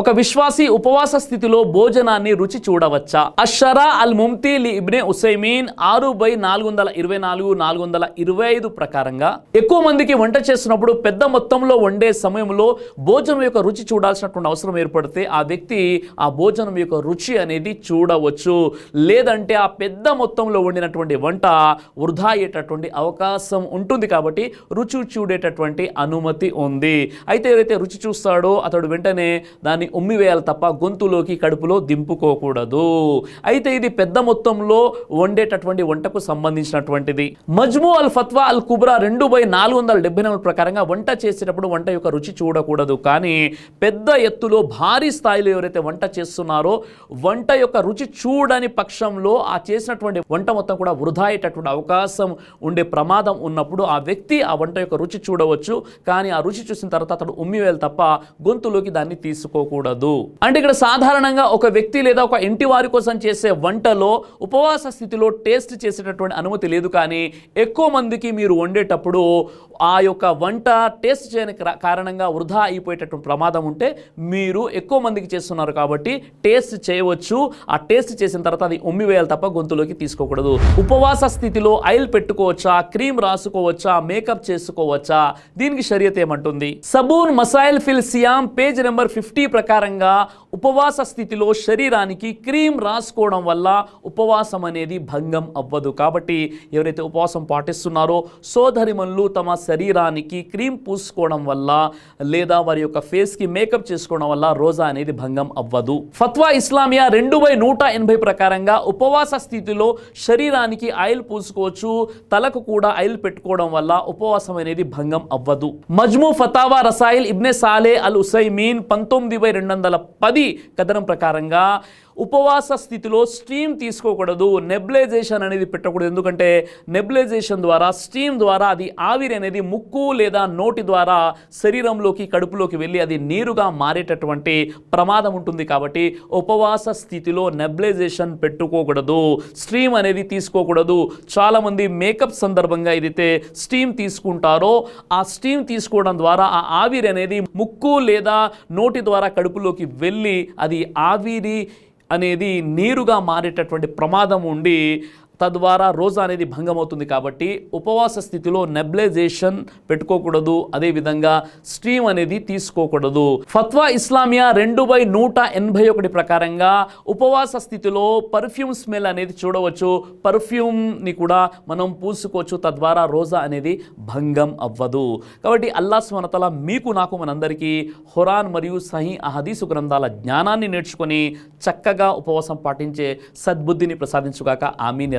ఒక విశ్వాసి ఉపవాస స్థితిలో భోజనాన్ని రుచి చూడవచ్చా? అషరా అల్ ముమ్తి లి ఇబ్నే ఉసైమీన్ ఆరు బై నాలుగు వందల ఇరవై నాలుగు నాలుగు వందల ఇరవై ఐదు ప్రకారంగా ఎక్కువ మందికి వంట చేస్తున్నప్పుడు పెద్ద మొత్తంలో వండే సమయంలో భోజనం యొక్క రుచి చూడాల్సినటువంటి అవసరం ఏర్పడితే ఆ వ్యక్తి ఆ భోజనం యొక్క రుచి అనేది చూడవచ్చు. లేదంటే ఆ పెద్ద మొత్తంలో వండినటువంటి వంట వృధా అయ్యేటటువంటి అవకాశం ఉంటుంది కాబట్టి రుచి చూడేటటువంటి అనుమతి ఉంది. అయితే ఏదైతే రుచి చూస్తాడో అతడు వెంటనే దాన్ని ఉమ్మివేయాలి తప్ప గొంతులోకి కడుపులో దింపుకోకూడదు. అయితే ఇది పెద్ద మొత్తంలో వండేటటువంటి వంటకు సంబంధించినటువంటిది. మజ్ము అల్ ఫత్వా అల్ కుబ్రా రెండు బై నాలుగు వందల డెబ్బై నాలుగు ప్రకారంగా వంట చేసేటప్పుడు వంట యొక్క రుచి చూడకూడదు. కానీ పెద్ద ఎత్తులో భారీ స్థాయిలో ఎవరైతే వంట చేస్తున్నారో వంట యొక్క రుచి చూడని పక్షంలో ఆ చేసినటువంటి వంట మొత్తం కూడా వృధా అయ్యేటటువంటి అవకాశం ఉండే ప్రమాదం ఉన్నప్పుడు ఆ వ్యక్తి ఆ వంట యొక్క రుచి చూడవచ్చు. కానీ ఆ రుచి చూసిన తర్వాత అతడు ఉమ్మివేలు తప్ప గొంతులోకి దాన్ని తీసుకోకూడదు. అంటే ఇక్కడ సాధారణంగా ఒక వ్యక్తి లేదా ఒక ఇంటి వారి కోసం చేసే వంటలో ఉపవాస స్థితిలో టేస్ట్ చేసేటటువంటి అనుమతి లేదు కానీ ఎక్కువ మందికి మీరు వండేటప్పుడు ఆ యొక్క వంట టేస్ట్ చేయని కారణంగా వృధా అయిపోయేటటువంటి ప్రమాదం ఉంటే మీరు ఎక్కువ మందికి చేస్తున్నారు కాబట్టి టేస్ట్ చేయవచ్చు. ఆ టేస్ట్ చేసిన తర్వాత అది ఉమ్మివేయాలి తప్ప గొంతులోకి తీసుకోకూడదు. ఉపవాస స్థితిలో ఆయిల్ పెట్టుకోవచ్చా? క్రీమ్ రాసుకోవచ్చా? మేకప్ చేసుకోవచ్చా? దీనికి షరియత్ ఏమంటుంది? సబూన్ మసాయిల్ ఫిల్ సియామ్ పేజ్ నెంబర్ ఫిఫ్టీ ప్రకారంగా ఉపవాస స్థితిలో శరీరానికి క్రీమ్ రాసుకోవడం వల్ల ఉపవాసం అనేది భంగం అవ్వదు. కాబట్టి ఎవరైతే ఉపవాసం పాటిస్తున్నారో సోదరిమన్లు తమ శరీరానికి క్రీమ్ పూసుకోవడం వల్ల లేదా వారి యొక్క ఫేస్కి మేకప్ చేసుకోవడం వల్ల రోజా అనేది భంగం అవ్వదు. ఫత్వా ఇస్లామియా రెండు బై నూట ఎనభై ప్రకారంగా ఉపవాస స్థితిలో శరీరానికి ఆయిల్ పూసుకోవచ్చు. తలకు కూడా ఆయిల్ పెట్టుకోవడం వల్ల ఉపవాసం అనేది భంగం అవ్వదు. మజ్ము ఫతావా రసాయిల్ ఇబ్నె సాలే అల్ ఉసైమీన్ పంతొమ్మిది బై రెండు వందల పది కథనం ప్రకారంగా ఉపవాస స్థితిలో స్టీమ్ తీసుకోకూడదు నెబ్లైజేషన్ అనేది పెట్టకూడదు. ఎందుకంటే నెబ్లైజేషన్ ద్వారా స్టీమ్ ద్వారా అది ఆవిరి అనేది ముక్కు లేదా నోటి ద్వారా శరీరంలోకి కడుపులోకి వెళ్ళి అది నీరుగా మారేటటువంటి ప్రమాదం ఉంటుంది కాబట్టి ఉపవాస స్థితిలో నెబ్లైజేషన్ పెట్టుకోకూడదు స్ట్రీమ్ అనేది తీసుకోకూడదు. చాలామంది మేకప్ సందర్భంగా ఏదైతే స్టీమ్ తీసుకుంటారో ఆ స్టీమ్ తీసుకోవడం ద్వారా ఆ ఆవిరి అనేది ముక్కు లేదా నోటి ద్వారా కడుపులోకి వెళ్ళి అది ఆవిరి అనేది నీరుగా మారేటటువంటి ప్రమాదం ఉండి తద్వారా రోజా అనేది భంగమవుతుంది కాబట్టి ఉపవాస స్థితిలో నెబ్లైజేషన్ పెట్టుకోకూడదు. అదేవిధంగా స్ట్రీమ్ అనేది తీసుకోకూడదు. ఫత్వా ఇస్లామియా రెండు బై నూట ఎనభై ఒకటి ప్రకారంగా ఉపవాస స్థితిలో పర్ఫ్యూమ్ స్మెల్ అనేది చూడవచ్చు. పర్ఫ్యూమ్ని కూడా మనం పూసుకోవచ్చు. తద్వారా రోజా అనేది భంగం అవ్వదు. కాబట్టి అల్లా స్వనతల మీకు నాకు మనందరికీ హురాన్ మరియు సహీ అహదీసు గ్రంథాల జ్ఞానాన్ని నేర్చుకొని చక్కగా ఉపవాసం పాటించే సద్బుద్ధిని ప్రసాదించుగాక. ఆమీని.